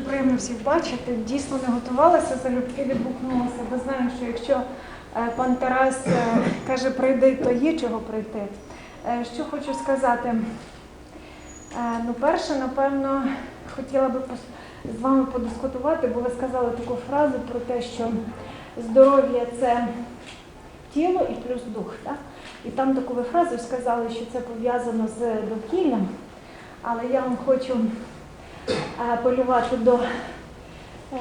Дуже приємно всіх бачити. Дійсно не готувалася, залюбки відгукнулася, бо знаю, що якщо е, пан Тарас е, каже прийди, то є чого прийти. Е, Що хочу сказати? Ну, перше, напевно, хотіла би з вами подискутувати, бо ви сказали таку фразу про те, що здоров'я це тіло і плюс дух. Так? І там таку ви фразу сказали, що це пов'язано з довкіллям, але я вам хочу апелювати до е,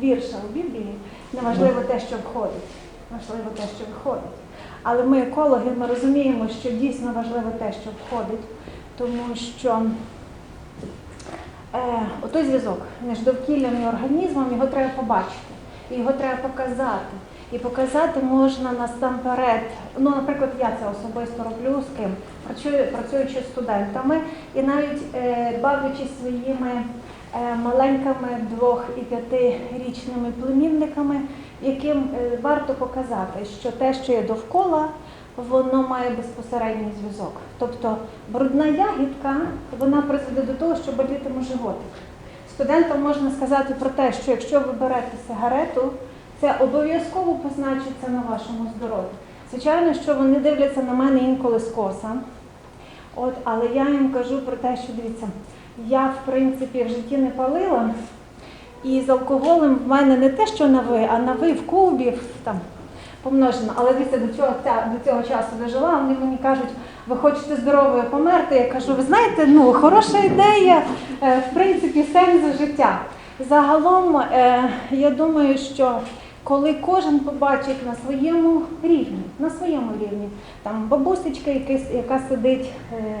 вірша у Біблії. Неважливо те, що входить. Важливо те, що входить. Але ми, екологи, ми розуміємо, що дійсно важливо те, що входить, тому що е, отой зв'язок між довкіллям і організмом його треба побачити, його треба показати. І показати можна насамперед. Ну, наприклад, я це особисто роблю з ким працюючи студентами і навіть е, бавлячись своїми е, маленькими двох і п'ятирічними племінниками, яким е, варто показати, що те, що є довкола, воно має безпосередній зв'язок. Тобто брудна ягідка вона призведе до того, що болітиме животик. Студентам можна сказати про те, що якщо ви берете сигарету, це обов'язково позначиться на вашому здоров'ї. Звичайно, що вони дивляться на мене інколи скоса. От, але я їм кажу про те, що дивіться, я в принципі в житті не палила, і з алкоголем в мене не те, що на ви, а на ви в кубі там помножено. Але дивіться, до цього, до цього часу дожила, вони мені кажуть, ви хочете здоровою померти. Я кажу, ви знаєте, ну хороша ідея, е, в принципі, сенс життя. Загалом, е, я думаю, що коли кожен побачить на своєму рівні, на своєму рівні, там бабусечка, якась- яка сидить е,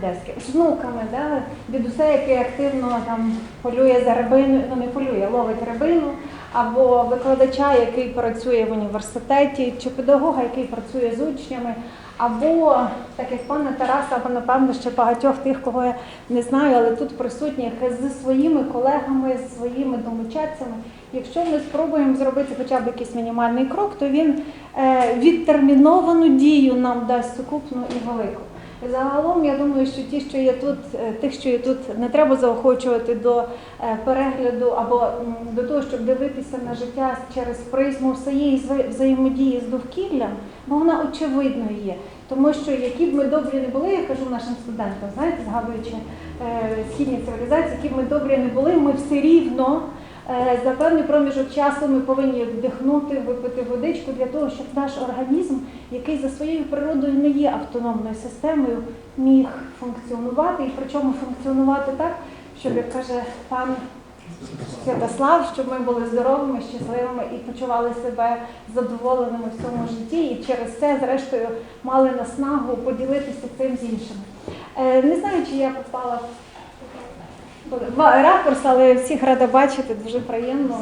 де з внуками, да? дідуся, який активно там полює за рибину, ну не полює, ловить рибину, або викладача, який працює в університеті, чи педагога, який працює з учнями, або так як пана Тараса, або напевно ще багатьох тих, кого я не знаю, але тут присутніх зі своїми колегами, зі своїми домочадцями. Якщо ми спробуємо зробити хоча б якийсь мінімальний крок, то він е, відтерміновану дію нам дасть сукупну і велику. Загалом, я думаю, що ті, що є тут, е, тих, що є тут, не треба заохочувати до е, перегляду або до того, щоб дивитися на життя через призму всієї взаємодії з довкіллям, бо вона очевидно є. Тому що які б ми добрі не були, я кажу нашим студентам, знаєте, згадуючи е, східні цивілізації, які б ми добрі не були, ми все рівно за певний проміжок часу ми повинні вдихнути, випити водичку для того, щоб наш організм, який за своєю природою не є автономною системою, міг функціонувати і причому функціонувати так, щоб, як каже пан Святослав, щоб ми були здоровими, щасливими і почували себе задоволеними в цьому житті, і через це, зрештою, мали наснагу поділитися цим з іншими. Е, Не знаю, чи я попала в ракурс, але всіх рада бачити, дуже приємно,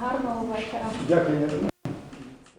гарного вечора. Дякую.